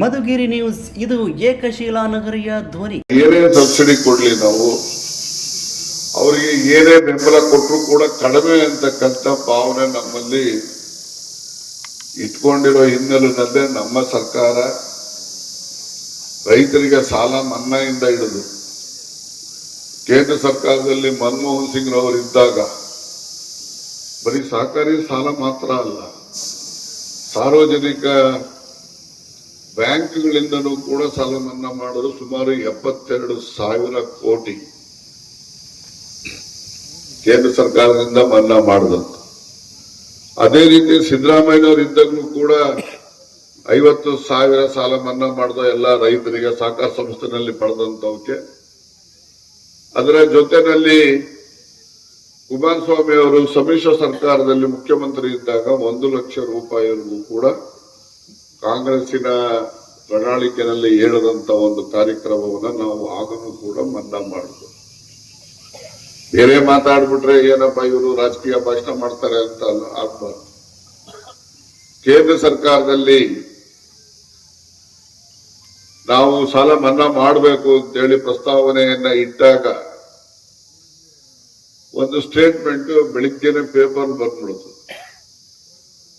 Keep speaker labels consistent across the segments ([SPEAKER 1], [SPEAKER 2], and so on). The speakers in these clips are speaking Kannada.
[SPEAKER 1] ಮಧುಗಿರಿ ನ್ಯೂಸ್, ಇದು ಏಕಶೀಲಾ ನಗರಿಯ ಧ್ವನಿ.
[SPEAKER 2] ಏನೇ ಸಬ್ಸಿಡಿ ಕೊಡ್ಲಿ ನಾವು, ಅವರಿಗೆ ಏನೇ ಬೆಂಬಲ ಕೊಟ್ಟರು ಕೂಡ ಕಡಿಮೆ ಅಂತಕ್ಕಂಥ ಭಾವನೆ ನಮ್ಮಲ್ಲಿ ಇಟ್ಕೊಂಡಿರೋ ಹಿನ್ನೆಲೆಯಲ್ಲೇ ನಮ್ಮ ಸರ್ಕಾರ ರೈತರಿಗೆ ಸಾಲ ಮನ್ನಾಯಿಂದ ಹಿಡಿದು, ಕೇಂದ್ರ ಸರ್ಕಾರದಲ್ಲಿ ಮನಮೋಹನ್ ಸಿಂಗ್ ರವರಿದ್ದಾಗ ಬರೀ ಸಹಕಾರಿ ಸಾಲ ಮಾತ್ರ ಅಲ್ಲ, ಸಾರ್ವಜನಿಕ ಬ್ಯಾಂಕ್ಗಳಿಂದನೂ ಕೂಡ ಸಾಲ ಮನ್ನಾ ಮಾಡಲು ಸುಮಾರು ಎಪ್ಪತ್ತೆರಡು ಸಾವಿರ ಕೋಟಿ ಕೇಂದ್ರ ಸರ್ಕಾರದಿಂದ ಮನ್ನಾ ಮಾಡಿದಂತ. ಅದೇ ರೀತಿ ಸಿದ್ದರಾಮಯ್ಯನವರು ಇದ್ದಾಗಲೂ ಕೂಡ ಐವತ್ತು ಸಾವಿರ ಸಾಲ ಮನ್ನಾ ಮಾಡಿದ ಎಲ್ಲ ರೈತರಿಗೆ ಸಹಕಾರ ಸಂಸ್ಥೆನಲ್ಲಿ ಪಡೆದಂತವಕ್ಕೆ ಅದರ ಜೊತೆನಲ್ಲಿ ಕುಮಾರಸ್ವಾಮಿ ಅವರು ಸಮ್ಮಿಶ್ರ ಸರ್ಕಾರದಲ್ಲಿ ಮುಖ್ಯಮಂತ್ರಿ ಇದ್ದಾಗ ಒಂದು ಲಕ್ಷ ರೂಪಾಯಿವರೆಗೂ ಕೂಡ ಕಾಂಗ್ರೆಸ್ಸಿನ ಪ್ರಣಾಳಿಕೆಯಲ್ಲಿ ಹೇಳದಂತ ಒಂದು ಕಾರ್ಯಕ್ರಮವನ್ನ ನಾವು ಆಗಲೂ ಕೂಡ ಮನ್ನಾ ಮಾಡಿದ್ವು ಬೇರೆ ಮಾತಾಡ್ಬಿಟ್ರೆ ಏನಪ್ಪ ಇವರು ರಾಜಕೀಯ ಭಾಷಣ ಮಾಡ್ತಾರೆ ಅಂತ ಆಗ್ಬಾರ್ದು. ಕೇಂದ್ರ ಸರ್ಕಾರದಲ್ಲಿ ನಾವು ಸಾಲ ಮನ್ನಾ ಮಾಡಬೇಕು ಅಂತ ಹೇಳಿ ಪ್ರಸ್ತಾವನೆಯನ್ನ ಇಟ್ಟಾಗ ಒಂದು ಸ್ಟೇಟ್ಮೆಂಟ್ ಬೆಳಿಗ್ಗೆನೆ ಪೇಪರ್ ಬಂದ್ಬಿಡುತ್ತೆ.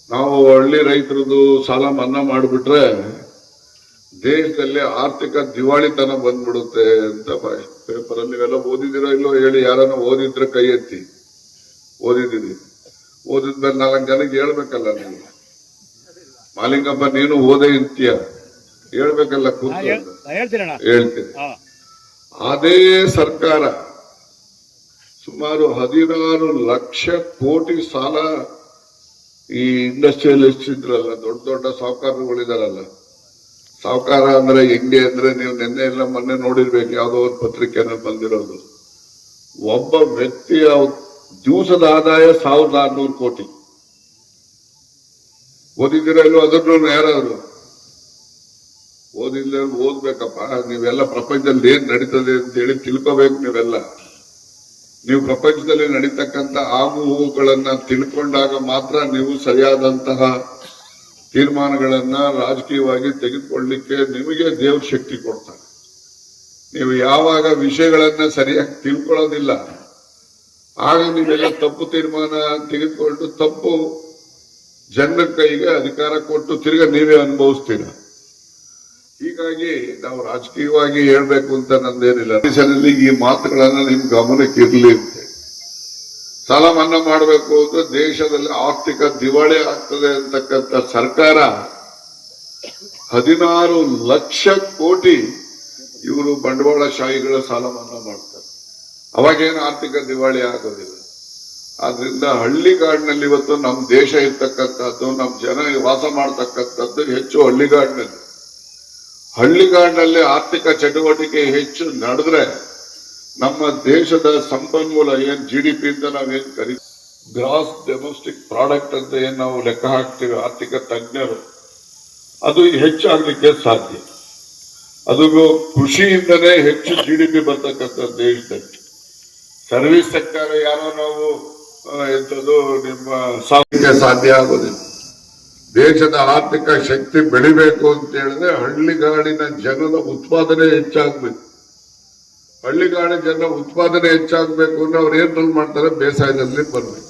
[SPEAKER 2] ನಾವು ಹಳ್ಳಿ ರೈತರದು ಸಾಲ ಮನ್ನಾ ಮಾಡಿಬಿಟ್ರೆ ದೇಶದಲ್ಲಿ ಆರ್ಥಿಕ ದಿವಾಳಿತನ ಬಂದ್ಬಿಡುತ್ತೆ ಅಂತ ಪೇಪರ್ ಅಲ್ಲಿ ನೀವೆಲ್ಲ ಓದಿದಿರೋ ಇಲ್ಲೋ ಹೇಳಿ ಯಾರನ್ನ ಓದಿದ್ರೆ ಕೈ ಎತ್ತಿ. ಓದಿದ್ದೀನಿ ಓದಿದ್ಮೇಲೆ ನಾಲ್ಕು ಜನಕ್ಕೆ ಹೇಳ್ಬೇಕಲ್ಲ ನೀವು. ಮಾಲಿಂಗಪ್ಪ ನೀನು ಓದೇ ಇರ್ತೀಯ. ಹೇಳ್ಬೇಕಲ್ಲ ಹೇಳ್ತೀನಿ. ಅದೇ ಸರ್ಕಾರ ಸುಮಾರು ಹದಿನಾರು ಲಕ್ಷ ಕೋಟಿ ಸಾಲ ಈ ಇಂಡಸ್ಟ್ರಿಯಲಿಸ್ಟ್ ಇದ್ರಲ್ಲ ದೊಡ್ಡ ದೊಡ್ಡ ಸಾಹುಕಾರಗಳಿದಾರಲ್ಲ ಸಾಹುಕಾರ ಅಂದ್ರೆ ಹೆಂಗೆ ಅಂದ್ರೆ ನೀವು ನಿನ್ನೆ ಎಲ್ಲ ಮೊನ್ನೆ ನೋಡಿರ್ಬೇಕು, ಯಾವುದೋ ಒಂದು ಪತ್ರಿಕೆನಲ್ಲಿ ಬಂದಿರೋದು. ಒಬ್ಬ ವ್ಯಕ್ತಿಯ ದಿವಸದ ಆದಾಯ ಸಾವಿರದ ಆರ್ನೂರು ಕೋಟಿ. ಓದಿದಿರಲ್ಲೂ ಅದನ್ನು ಯಾರಾದ್ರು? ಓದಿಲ್ಲ ಓದ್ಬೇಕಪ್ಪ ನೀವೆಲ್ಲ ಪ್ರಪಂಚದಲ್ಲಿ ಏನ್ ನಡೀತದೆ ಅಂತ ಹೇಳಿ ತಿಳ್ಕೋಬೇಕು ನೀವೆಲ್ಲ. ನೀವು ಪ್ರಪಂಚದಲ್ಲಿ ನಡೀತಕ್ಕಂತ ಆಗು ಹೋಗುಗಳನ್ನ ತಿಳ್ಕೊಂಡಾಗ ಮಾತ್ರ ನೀವು ಸರಿಯಾದಂತಹ ತೀರ್ಮಾನಗಳನ್ನ ರಾಜಕೀಯವಾಗಿ ತೆಗೆದುಕೊಳ್ಳಿಕ್ಕೆ ನಿಮಗೆ ದೇವ್ರ ಶಕ್ತಿ ಕೊಡ್ತಾರೆ. ನೀವು ಯಾವಾಗ ವಿಷಯಗಳನ್ನ ಸರಿಯಾಗಿ ತಿಳ್ಕೊಳ್ಳೋದಿಲ್ಲ, ಆಗ ನೀವೆಲ್ಲ ತಪ್ಪು ತೀರ್ಮಾನ ತೆಗೆದುಕೊಂಡು ತಪ್ಪು ಜನರ ಕೈಗೆ ಅಧಿಕಾರ ಕೊಟ್ಟು ತಿರ್ಗ ನೀವೇ ಅನುಭವಿಸ್ತೀರ? ಹೀಗಾಗಿ ನಾವು ರಾಜಕೀಯವಾಗಿ ಹೇಳ್ಬೇಕು ಅಂತ ನಂದೇನಿಲ್ಲ. ದೇಶದಲ್ಲಿ ಈ ಮಾತುಗಳನ್ನ ನಿಮ್ ಗಮನಕ್ಕೆ ಇರಲಿ ಅಂತ ಸಾಲ ಮನ್ನಾ ಮಾಡಬೇಕು ಅಂತ ದೇಶದಲ್ಲಿ ಆರ್ಥಿಕ ದಿವಾಳಿ ಆಗ್ತದೆ ಅಂತಕ್ಕಂಥ ಸರ್ಕಾರ ಹದಿನಾರು ಲಕ್ಷ ಕೋಟಿ ಇವರು ಬಂಡವಾಳಶಾಹಿಗಳ ಸಾಲ ಮನ್ನಾ ಮಾಡ್ತಾರೆ. ಅವಾಗೇನು ಆರ್ಥಿಕ ದಿವಾಳಿ ಆಗೋದಿಲ್ಲ. ಆದ್ರಿಂದ ಹಳ್ಳಿಗಾಡಿನಲ್ಲಿ ಇವತ್ತು ನಮ್ಮ ದೇಶ ಇರ್ತಕ್ಕಂಥದ್ದು ನಮ್ಮ ಜನ ವಾಸ ಮಾಡ್ತಕ್ಕಂಥದ್ದು ಹೆಚ್ಚು ಹಳ್ಳಿಗಾಡಿನಲ್ಲಿ. ಹಳ್ಳಿಗಾಡಿನಲ್ಲಿ ಆರ್ಥಿಕ ಚಟುವಟಿಕೆ ಹೆಚ್ಚು ನಡೆದ್ರೆ ನಮ್ಮ ದೇಶದ ಸಂಪನ್ಮೂಲ ಏನ್ ಜಿ ಡಿ ಪಿ ಅಂತ ನಾವೇನ್ ಕರಿ ಗ್ರಾಸ್ ಡೊಮೆಸ್ಟಿಕ್ ಪ್ರಾಡಕ್ಟ್ ಅಂತ ಏನ್ ನಾವು ಲೆಕ್ಕ ಹಾಕ್ತೀವಿ, ಆರ್ಥಿಕ ತಜ್ಞರು, ಅದು ಹೆಚ್ಚಾಗಲಿಕ್ಕೆ ಸಾಧ್ಯ. ಅದು ಕೃಷಿಯಿಂದನೇ ಹೆಚ್ಚು ಜಿ ಡಿ ಪಿ ಬರ್ತಕ್ಕಂಥ ದೇಶದಲ್ಲಿ. ಸರ್ವಿಸ್ ಸೆಕ್ಟರ್ ಯಾರೋ ನಾವು ಎಂಥದ್ದು ನಿಮ್ಮ ಸಾಧ್ಯ ಆಗೋದಿಲ್ಲ. ದೇಶದ ಆರ್ಥಿಕ ಶಕ್ತಿ ಬೆಳಿಬೇಕು ಅಂತ ಹೇಳಿದ್ರೆ ಹಳ್ಳಿಗಾಡಿನ ಜನದ ಉತ್ಪಾದನೆ ಹೆಚ್ಚಾಗಬೇಕು. ಹಳ್ಳಿಗಾಡಿನ ಜನರ ಉತ್ಪಾದನೆ ಹೆಚ್ಚಾಗಬೇಕು ಅಂದ್ರೆ ಅವ್ರು ಏನ್ ಮಾಡ್ತಾರೆ? ಬೇಸಾಯದಲ್ಲಿ ಬರ್ಬೇಕು.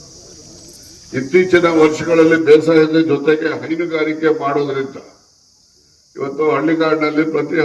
[SPEAKER 2] ಇತ್ತೀಚಿನ ವರ್ಷಗಳಲ್ಲಿ ಬೇಸಾಯದ ಜೊತೆಗೆ ಹೈನುಗಾರಿಕೆ ಮಾಡೋದ್ರಿಂದ ಇವತ್ತು ಹಳ್ಳಿಗಾಡಿನಲ್ಲಿ ಪ್ರತಿ